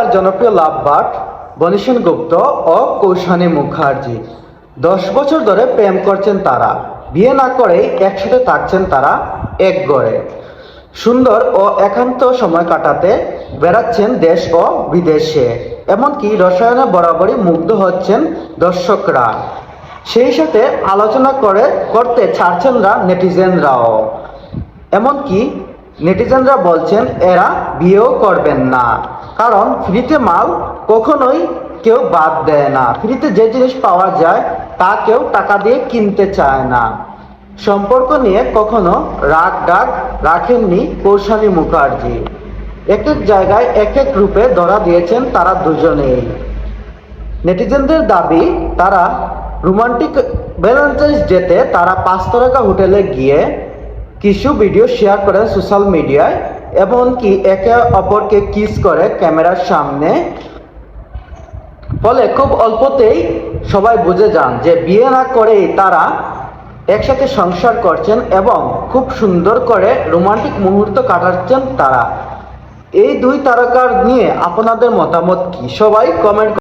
আর জনপ্রিয় লাভ বাট বনিশন গুপ্ত ও কৌশানী মুখার্জি। দশ বছর ধরে প্রেম করছেন তারা। বিয়ে না করেই একসাথে থাকছেন তারা এক গড়ে। সুন্দর ও একান্ত সময় কাটাতে বেড়াচ্ছেন দেশ ও বিদেশে। এমনকি রসায়নে বরাবরই মুগ্ধ হচ্ছেন দর্শকরা। সেই সাথে আলোচনা করে করতে ছাড়ছেন না নেটিজেনরাও। এমনকি নেটিজেনরা বলছেন, এরা বিয়েও করবেন না। কারণ ফ্রিতে মাল কখনোই কেউ বাদ দেয় না। ফ্রিতে যে জিনিস পাওয়া যায়, তা কেউ টাকা দিয়ে কিনতে চায় না। সম্পর্ক নিয়ে কখনো রাগ ডাক রাখেননি কৌশানী মুখার্জি। এক এক জায়গায় এক এক রূপে ধরা দিয়েছেন তারা দুজনেই। নেটিজেনদের দাবি, তারা রোমান্টিক ভ্যালেন্টাইন্স ডেতে তারা পাঁচ তারকা হোটেলে গিয়ে কিছু ভিডিও শেয়ার করেন সোশ্যাল মিডিয়ায় এমনকি একে অপরকে কিস করে ক্যামেরার সামনে। ফলে খুব অল্পতেই সবাই বুঝে যান যে বিয়ে না করেই তারা একসাথে সংসার করছেন এবং খুব সুন্দর করে রোমান্টিক মুহূর্ত কাটাচ্ছেন তারা। এই দুই তারকার নিয়ে আপনাদের মতামত কি? সবাই কমেন্ট